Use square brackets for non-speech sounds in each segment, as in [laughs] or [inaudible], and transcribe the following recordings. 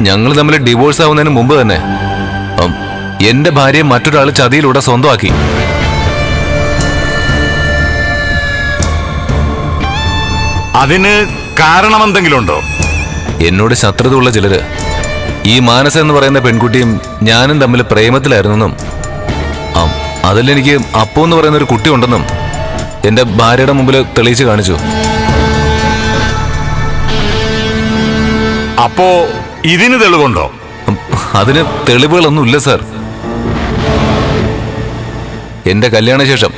ഞങ്ങൾ തമ്മിൽ ഡിവോഴ്സ് ആവുന്നതിന് മുമ്പ് തന്നെ എന്റെ ഭാര്യയെ മറ്റൊരാൾ ചതിയിലൂടെ സ്വന്തമാക്കി. അതിന് കാരണം എന്തെങ്കിലും ഉണ്ടോ എന്നോട് ശത്രുതയുള്ള ചിലര്. ഈ മാനസ എന്ന് പറയുന്ന പെൺകുട്ടിയും ഞാനും തമ്മിൽ പ്രേമത്തിലായിരുന്നെന്നും അതിലെനിക്ക് അപ്പു എന്ന് പറയുന്ന ഒരു കുട്ടി ഉണ്ടെന്നും എന്റെ ഭാര്യയുടെ മുമ്പിൽ തെളിയിച്ച് കാണിച്ചു. അപ്പോ ഇതിന് തെളിവുണ്ടോ? അതിന് തെളിവുകളൊന്നുമില്ല സാർ. എന്റെ കല്യാണശേഷം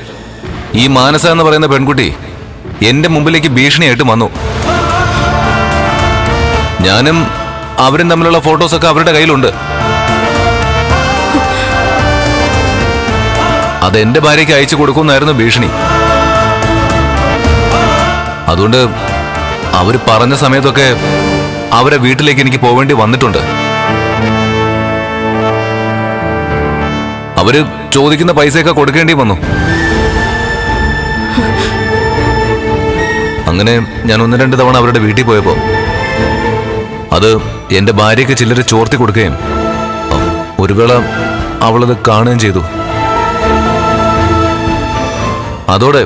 ഈ മാനസ എന്ന് പറയുന്ന പെൺകുട്ടി എന്റെ മുമ്പിലേക്ക് ഭീഷണിയായിട്ട് വന്നു. ഞാനും അവരും തമ്മിലുള്ള ഫോട്ടോസൊക്കെ അവരുടെ കയ്യിലുണ്ട്. അത് എന്റെ ഭാര്യയ്ക്ക് അയച്ചു കൊടുക്കുമെന്നായിരുന്നു ഭീഷണി. അതുകൊണ്ട് അവർ പറഞ്ഞ സമയത്തൊക്കെ അവരെ വീട്ടിലേക്ക് എനിക്ക് പോവേണ്ടി വന്നിട്ടുണ്ട്. അവർ ചോദിക്കുന്ന പൈസയൊക്കെ കൊടുക്കേണ്ടി വന്നു. അങ്ങനെ ഞാൻ ഒന്ന് രണ്ട് തവണ അവരുടെ വീട്ടിൽ പോയപ്പോ അത് എന്റെ ഭാര്യയ്ക്ക് ചിലര് ചോർത്തി കൊടുക്കുകയും ഒരു വേള അവളത് കാണുകയും ചെയ്തു. അതോടെ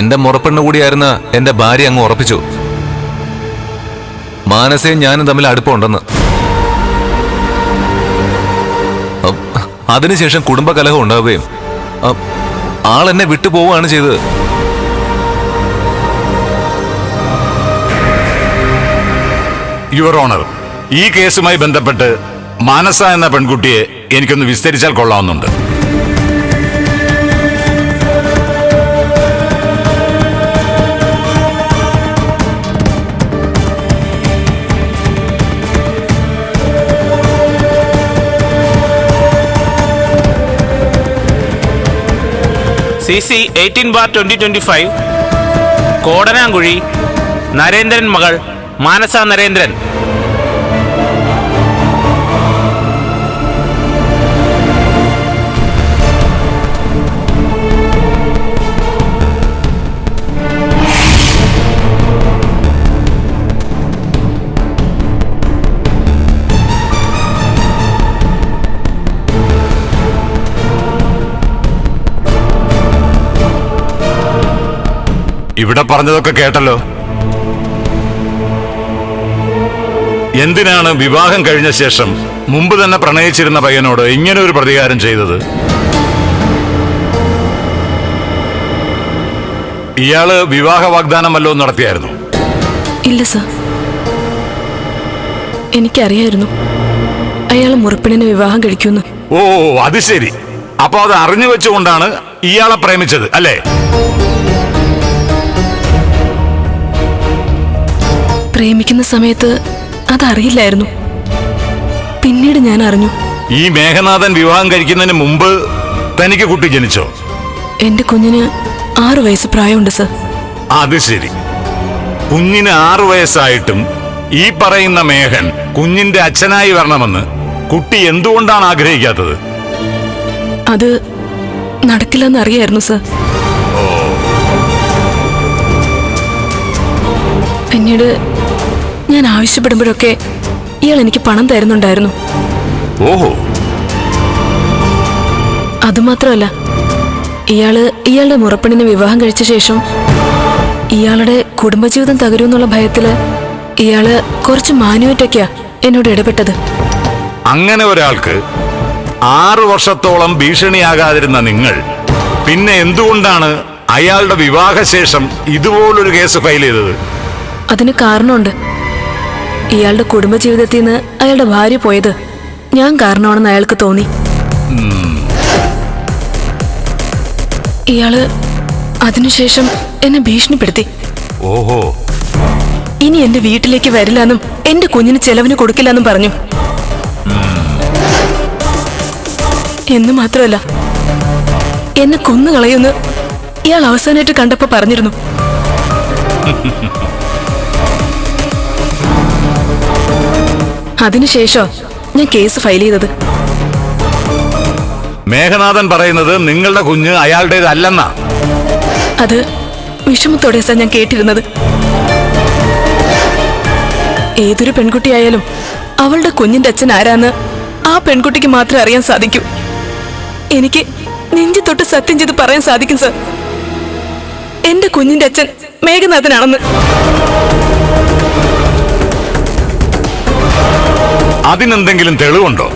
എന്റെ മുറപ്പെണ്ണ കൂടിയായിരുന്ന എന്റെ ഭാര്യ അങ്ങ് ഉറപ്പിച്ചു. മാനസയും ഞാനും തമ്മിൽ അടുപ്പമുണ്ടെന്ന്. അതിനുശേഷം കുടുംബകലഹം ഉണ്ടാവുകയും എന്നെ വിട്ടുപോവുകയാണ് ചെയ്തത്. യുവർ ഓണർ ഈ കേസുമായി ബന്ധപ്പെട്ട് മാനസ എന്ന പെൺകുട്ടിയെ എനിക്കൊന്ന് വിസ്തരിച്ചാൽ കൊള്ളാവുന്നുണ്ട്. C C eighteen bar twenty twenty five Kodanankuzhi Narendran മകൾ മാനസ നരേന്ദ്രൻ. ഇവിടെ പറഞ്ഞതൊക്കെ കേട്ടല്ലോ. എന്തിനാണ് വിവാഹം കഴിഞ്ഞ ശേഷം മുമ്പ് തന്നെ പ്രണയിച്ചിരുന്ന പയ്യനോട് ഇങ്ങനെ ഒരു പ്രതികാരം ചെയ്തത്? ഇയാൾ വിവാഹ വാഗ്ദാനം വല്ലതും നടത്തിയായിരുന്നു. ഇല്ല സർ. എനിക്കറിയായിരുന്നു അയാൾ മുറപ്പിണിനെ വിവാഹം കഴിക്കുന്നു ഓ അത് ശരി. അപ്പൊ അത് അറിഞ്ഞു വെച്ചുകൊണ്ടാണ് ഇയാളെ പ്രേമിച്ചത് അല്ലേ? പ്രേമിക്കുന്ന സമയത്ത് അതറിയില്ലായിരുന്നു. പിന്നീട് ഞാൻ അറിഞ്ഞു. ഈ മേഘനാഥൻ വിവാഹം കഴിക്കുന്നതിന് മുമ്പ് തനിക്ക് കുട്ടി ജനിച്ചോ? എന്റെ കുഞ്ഞിന് ആറു വയസ്സ് പ്രായമുണ്ട് സർ. അത് ശരി. കുഞ്ഞിന് ആറു വയസ്സായിട്ടും ഈ പറയുന്ന മേഘൻ കുഞ്ഞിന്റെ അച്ഛനായി വരണമെന്ന് കുട്ടി എന്തുകൊണ്ടാണ് ആഗ്രഹിക്കാത്തത്? അത് നടക്കില്ലെന്ന് അറിയായിരുന്നു സർ. പിന്നീട് ഞാൻ ആവശ്യപ്പെടുമ്പോഴൊക്കെ ഇയാൾ എനിക്ക് പണം തരുന്നുണ്ടായിരുന്നു. ഓഹോ. അതുമാത്രമല്ല ഇയാൾ ഇയാളുടെ മുറപ്പണിന് വിവാഹം കഴിച്ച ശേഷം ഇയാളുടെ കുടുംബജീവിതം തകരുമെന്നുള്ള ഭയത്തിൽ ഇയാൾ കുറച്ച് മാന്യമായിട്ടൊക്കെയാ എന്നോട് ഇടപെട്ടത്. അങ്ങനെ ഒരാൾക്ക് ആറു വർഷത്തോളം ഭീഷണിയാകാതിരുന്ന നിങ്ങൾ പിന്നെ എന്തുകൊണ്ടാണ് അയാളുടെ വിവാഹശേഷം ഇതുപോലൊരു കേസ് ഫയൽ ചെയ്തത്? അതിന് കാരണമുണ്ട്. ഇയാളുടെ കുടുംബജീവിതത്തിൽ നിന്ന് അയാളുടെ ഭാര്യ പോയത് ഞാൻ കാരണമാണെന്ന് അയാൾക്ക് തോന്നി. ഇയാൾ അതിനുശേഷം എന്നെ ഭീഷണിപ്പെടുത്തി. ഓഹോ. ഇനി എന്റെ വീട്ടിലേക്ക് വരില്ലെന്നും എന്റെ കുഞ്ഞിന് ചെലവിന് കൊടുക്കില്ലെന്നും പറഞ്ഞു. എന്ന് മാത്രമല്ല എന്നെ കൊന്നുകളയുന്ന് ഇയാൾ അവസാനമായിട്ട് കണ്ടപ്പോ പറഞ്ഞിരുന്നു. [laughs] അതിനുശേഷം ഞാൻ കേസ് ഫയൽ ചെയ്തത്. മേഘനാഥൻ പറയുന്നത് നിങ്ങളുടെ കുഞ്ഞ് അയാളുടേതല്ലെന്നാ. അത് വിഷമത്തോടെ സാർ ഞാൻ കേട്ടിരുന്നത്. ഏതൊരു പെൺകുട്ടിയായാലും അവളുടെ കുഞ്ഞിന്റെ അച്ഛൻ ആരാന്ന് ആ പെൺകുട്ടിക്ക് മാത്രമേ അറിയാൻ സാധിക്കൂ. എനിക്ക് നെഞ്ചി തൊട്ട് സത്യം ചെയ്ത് പറയാൻ സാധിക്കും സർ. എന്റെ കുഞ്ഞിന്റെ അച്ഛൻ മേഘനാഥനാണെന്ന്. അതിനെന്തെങ്കിലും തെളിവുണ്ടോ?